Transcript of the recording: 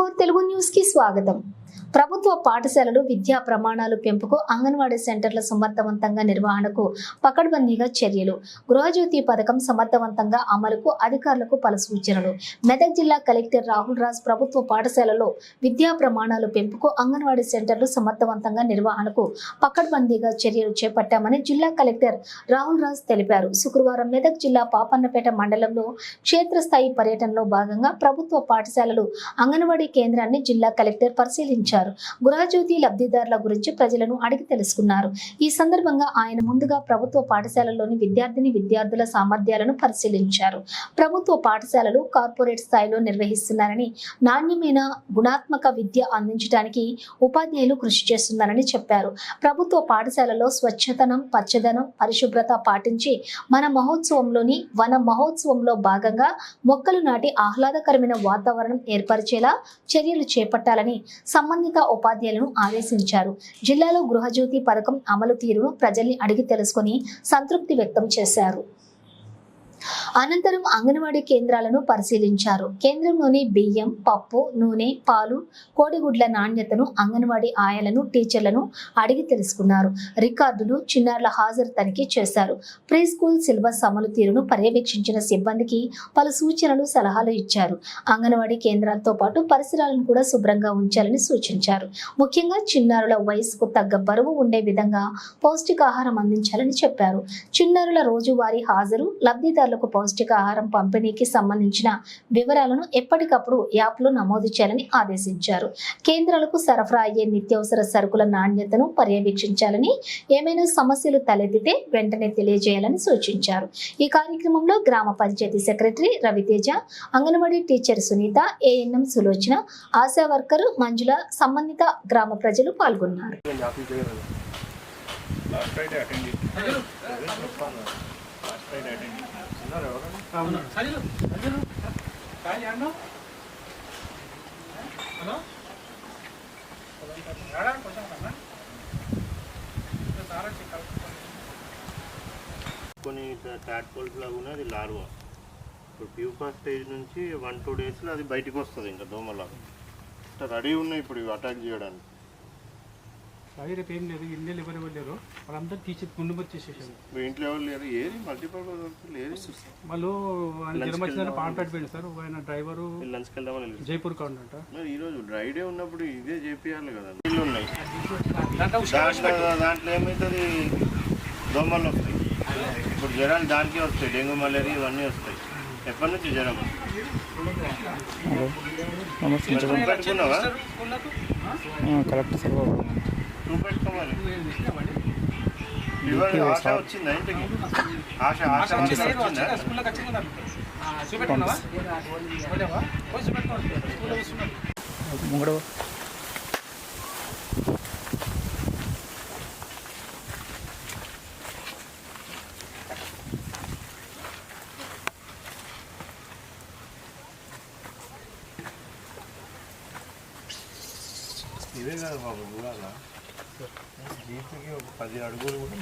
తెలుగు న్యూస్కి స్వాగతం. ప్రభుత్వ పాఠశాలలు విద్యా ప్రమాణాలు పెంపుకు అంగన్వాడీ సెంటర్ల సమర్థవంతంగా నిర్వహణకు పకడ్బందీగా చర్యలు. గృహజ్యోతి పథకం సమర్థవంతంగా అమలుకు అధికారులకు పలు సూచనలు. మెదక్ జిల్లా కలెక్టర్ రాహుల్ రాజ్ ప్రభుత్వ పాఠశాలలో విద్యా ప్రమాణాలు పెంపుకు అంగన్వాడీ సెంటర్లు సమర్థవంతంగా నిర్వహణకు పకడ్బందీగా చర్యలు చేపట్టామని జిల్లా కలెక్టర్ రాహుల్ రాజ్ తెలిపారు. శుక్రవారం మెదక్ జిల్లా పాపన్నపేట మండలంలో క్షేత్రస్థాయి పర్యటనలో భాగంగా ప్రభుత్వ పాఠశాలలు అంగన్వాడీ కేంద్రాన్ని జిల్లా కలెక్టర్ పరిశీలించారు. గృహజ్యోతి లబ్ధిదారుల గురించి ప్రజలను అడిగి తెలుసుకున్నారు. ఈ సందర్భంగా ఆయన ముందుగా ప్రభుత్వ పాఠశాలలోని విద్యార్థిని విద్యార్థుల సామర్థ్యాలను పరిశీలించారు. ప్రభుత్వ పాఠశాలలు కార్పొరేట్ స్థాయిలో నిర్వహిస్తున్నారని నాణ్యమైన గుణాత్మక విద్య అందించడానికి ఉపాధ్యాయులు కృషి చేస్తున్నారని చెప్పారు. ప్రభుత్వ పాఠశాలలో స్వచ్ఛతనం పచ్చదనం పరిశుభ్రత పాటించి మన మహోత్సవంలోని వన మహోత్సవంలో భాగంగా మొక్కలు నాటి ఆహ్లాదకరమైన వాతావరణం ఏర్పరిచేలా చర్యలు చేపట్టాలని సంబంధిత ఉపాధ్యాయులను ఆదేశించారు. జిల్లాలో గృహజ్యోతి పథకం అమలు తీరును ప్రజల్ని అడిగి తెలుసుకుని సంతృప్తి వ్యక్తం చేశారు. అనంతరం అంగన్వాడీ కేంద్రాలను పరిశీలించారు. కేంద్రంలోని బియ్యం పప్పు నూనె పాలు కోడిగుడ్ల నాణ్యతను అంగన్వాడీ ఆయలను టీచర్లను అడిగి తెలుసుకున్నారు. రికార్డులు చిన్నారుల హాజరు తనిఖీ చేశారు. ప్రీ స్కూల్ సిలబస్ అమలు తీరును పర్యవేక్షించిన సిబ్బందికి పలు సూచనలు సలహాలు ఇచ్చారు. అంగన్వాడీ కేంద్రాలతో పాటు పరిసరాలను కూడా శుభ్రంగా ఉంచాలని సూచించారు. ముఖ్యంగా చిన్నారుల వయసుకు తగ్గ బరువు ఉండే విధంగా పౌష్టికాహారం అందించాలని చెప్పారు. చిన్నారుల రోజువారీ హాజరు విద్యార్థులకు పౌష్టిక ఆహారం పంపిణీకి సంబంధించిన వివరాలను ఎప్పటికప్పుడు యాప్లో నమోదు చేయాలని ఆదేశించారు. కేంద్రాలకు సరఫరా అయ్యే నిత్యావసర సరుకుల నాణ్యతను పర్యవేక్షించాలని ఏమైనా సమస్యలు తలెత్తితే వెంటనే తెలియజేయాలని సూచించారు. ఈ కార్యక్రమంలో గ్రామ panchayat secretary Raviteja anganwadi teacher Sunitha ANM Sulochana ASHA worker Manjula సంబంధిత గ్రామ ప్రజలు పాల్గొన్నారు. కొన్ని ట్యాట్పోల్స్ లాగా ఉన్నాయి అది లార్వా ఇప్పుడు ప్యూపా స్టేజ్ నుంచి వన్ టూ డేస్లో అది బయటికి వస్తుంది ఇంకా దోమలాగా. రెడీ ఉన్నాయి ఇప్పుడు ఇవి అటాక్ చేయడానికి. అదే రేపు ఏం లేదు ఇల్లు ఎవరు ఎవరు లేరు వాళ్ళందరూ టీచర్ ముందు వచ్చేసేసారు మీ ఇంట్లో ఎవరు లేరు? ఏది? మల్టీపర్పస్ లేదు. వాళ్ళు ఆయన జ్వరం వచ్చిందని పోయింది సార్ ఆయన డ్రైవరు లంచ్కి వెళ్దామని జైపూర్ కా ఉండంట మరి ఈరోజు డ్రై డే ఉన్నప్పుడు ఇదే చేపియాలి కదా? నీళ్ళు ఉన్నాయి దాంట్లో దాంట్లో ఏమవుతుంది దోమలు వస్తాయి. ఇప్పుడు జ్వరాలు దానికే వస్తాయి. డెంగ్యూ మలేరియా ఇవన్నీ వస్తాయి. ఎప్పటి నుంచి జ్వరం మరి పెట్టుకున్నావా కలెక్టర్ సార్ చూపెట్టుకోమని ఫీవర్ ఆశ వచ్చిందా ఇంటికి ఆశ ఆశ వచ్చిందా ముంగడు. ఇదే కదా బాబు ఇవాళ జీపీకి ఒక పది అడుగులు కూడా